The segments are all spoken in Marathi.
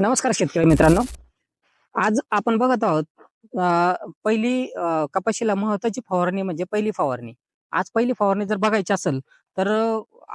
नमस्कार शेतकरी मित्रांनो. आज आपण बघत आहोत पहिली कपाशीला महत्वाची फवारणी म्हणजे पहिली फवारणी. आज पहिली फवारणी जर बघायची असेल तर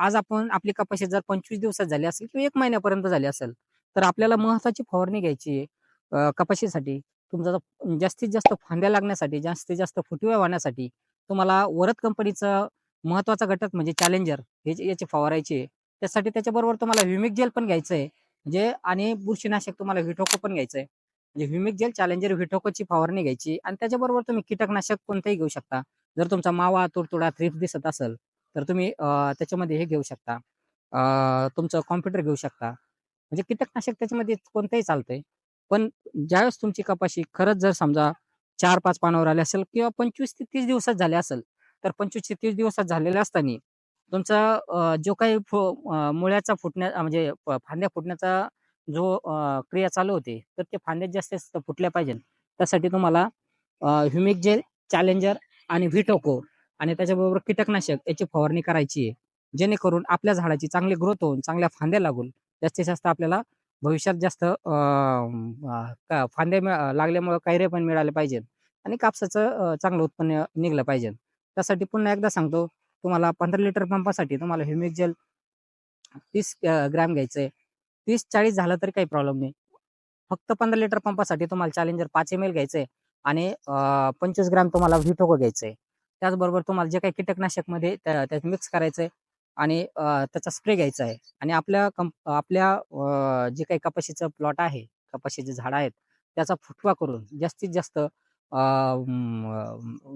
आज आपण आपली कपाशी जर पंचवीस दिवसात झाली असेल किंवा एक महिन्यापर्यंत झाली असेल तर आपल्याला महत्वाची फवारणी घ्यायची आहे कपाशीसाठी. तुमचा जास्तीत जास्त फांद्या लागण्यासाठी जास्तीत जास्त फुटव्या होण्यासाठी तुम्हाला वरद कंपनीचं महत्त्वाचा घटक म्हणजे चॅलेंजर हे याची फवारायची आहे. त्यासाठी त्याच्याबरोबर तुम्हाला ह्युमिक जेल पण घ्यायचं आहे. म्हणजे आणि बुरशीनाशक तुम्हाला व्हिटोको पण घ्यायचंय. म्हणजे ह्युमिक जेल चॅलेंजर व्हिटोकोची फवारणी घ्यायची आणि त्याच्याबरोबर तुम्ही कीटकनाशक कोणतंही घेऊ शकता. जर तुमचा मावा तुडतुडा थ्रिप्स दिसत असेल तर तुम्ही त्याच्यामध्ये हे घेऊ शकता. तुमचं कॉम्प्युटर घेऊ शकता. म्हणजे कीटकनाशक त्याच्यामध्ये कोणतंही चालतंय. पण ज्यावेळेस तुमची कपाशी खरंच जर समजा चार पाच पानावर आली असेल किंवा पंचवीस ते तीस दिवसात झाले असेल तर पंचवीस ते तीस दिवसात झालेले असताना तुमचा जो काही फो मुळ्याचा फुटण्या म्हणजे फांद्या फुटण्याचा जो क्रिया चालू होते तर ते फांद्यात जास्त जास्त फुटल्या पाहिजे. त्यासाठी तुम्हाला ह्युमिक जेल चॅलेंजर आणि व्हिटोको आणि त्याच्याबरोबर कीटकनाशक याची फवारणी करायची आहे. जेणेकरून आपल्या झाडाची चांगली ग्रोथ होऊन चांगल्या फांद्या लागून जास्तीत जास्त आपल्याला भविष्यात जास्त का- फांद्या लागल्यामुळे कैरे पण मिळाले पाहिजेत आणि कापसाचं चांगलं उत्पन्न निघलं पाहिजे त्यासाठी पुन्हा एकदा सांगतो तुम्हाला पंधरा लिटर पंपासाठी तुम्हाला ह्युमिक जेल तीस ग्रॅम घ्यायचं घ्यायचंय. तीस चाळीस झालं तरी काही प्रॉब्लेम नाही. फक्त पंधरा लिटर पंपासाठी तुम्हाला चॅलेंजर पाच एम एल घ्यायचंय आणि पंचवीस ग्रॅम तुम्हाला व्हिटोको घ्यायचंय. त्याचबरोबर तुम्हाला जे काही कीटकनाशकमध्ये त्यात मिक्स करायचंय आणि त्याचा स्प्रे घ्यायचा आहे. आणि आपल्या कंप आपल्या जे काही कपाशीचं प्लॉट आहे कपाशीचे झाड आहेत त्याचा फुटवा करून जास्तीत जास्त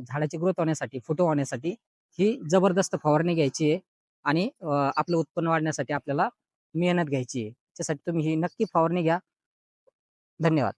झाडाची ग्रोथ होण्यासाठी फुटवा होण्यासाठी ही जबरदस्त फवारणी घ्यायची आहे आणि आपलं उत्पन्न वाढण्यासाठी आपल्याला मेहनत घ्यायची आहे. त्यासाठी तुम्ही ही नक्की फवारणी घ्या. धन्यवाद.